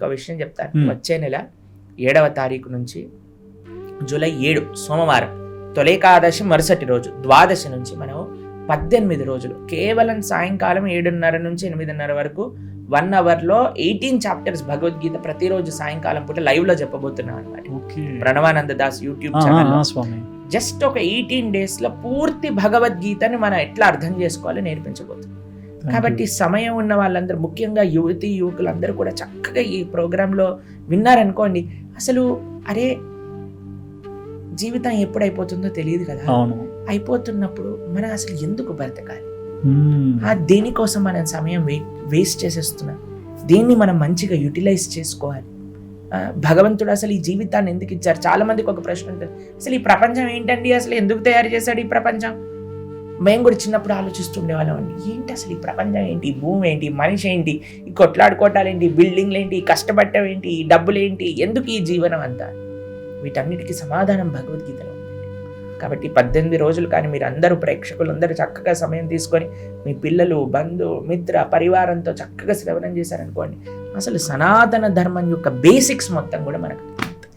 మీకు ఆ విషయం చెప్తాను. వచ్చే నెల ఏడవ తారీఖు నుంచి జూలై ఏడు సోమవారం తొలేకాదశి మరుసటి రోజు ద్వాదశి నుంచి మనం పద్దెనిమిది రోజులు కేవలం సాయంకాలం ఏడున్నర నుంచి ఎనిమిదిన్నర వరకు వన్ అవర్లో ఎయిటీన్ చాప్టర్స్ భగవద్గీత ప్రతిరోజు సాయంకాలం పూట లైవ్లో చెప్పబోతున్నాం అనమాట Pranavananda Das YouTube channel just ఒక ఎయిటీన్ డేస్లో పూర్తి భగవద్గీతని మనం ఎట్లా అర్థం చేసుకోవాలో నేర్పించబోతున్నాం కాబట్టి. సమయం ఉన్న వాళ్ళందరూ ముఖ్యంగా యువతి యువకులందరూ కూడా చక్కగా ఈ ప్రోగ్రాంలో విన్నారనుకోండి అసలు అరే జీవితం ఎప్పుడు అయిపోతుందో తెలియదు కదా. అయిపోతున్నప్పుడు మనం అసలు ఎందుకు బ్రతకాలి. ఆ దేనికోసం మనం సమయం వే వేస్ట్ చేసేస్తున్నాం? దీన్ని మనం మంచిగా యూటిలైజ్ చేసుకోవాలి? భగవంతుడు అసలు ఈ జీవితాన్ని ఎందుకు ఇచ్చారు? చాలా మందికి ఒక ప్రశ్న ఉంటుంది. అసలు ఈ ప్రపంచం ఏంటండి? అసలు ఎందుకు తయారు చేశాడు ఈ ప్రపంచం? మేము కూడా చిన్నప్పుడు ఆలోచిస్తుండే వాళ్ళం అండి. ఏంటి అసలు ఈ ప్రపంచం ఏంటి? భూమి ఏంటి? మనిషి ఏంటి? ఈ కొట్లాడుకోవటాలేంటి బిల్డింగ్లు ఏంటి? కష్టపడటం ఏంటి? ఈ డబ్బులు ఏంటి? ఎందుకు ఈ జీవనం అంతా? వీటన్నిటికీ సమాధానం భగవద్గీతలో కాబట్టి పద్దెనిమిది రోజులు కానీ మీరు అందరూ ప్రేక్షకులు అందరూ చక్కగా సమయం తీసుకొని మీ పిల్లలు బంధు మిత్ర పరివారంతో చక్కగా శ్రవణం చేశారనుకోండి అసలు సనాతన ధర్మం యొక్క బేసిక్స్ మొత్తం కూడా మనకు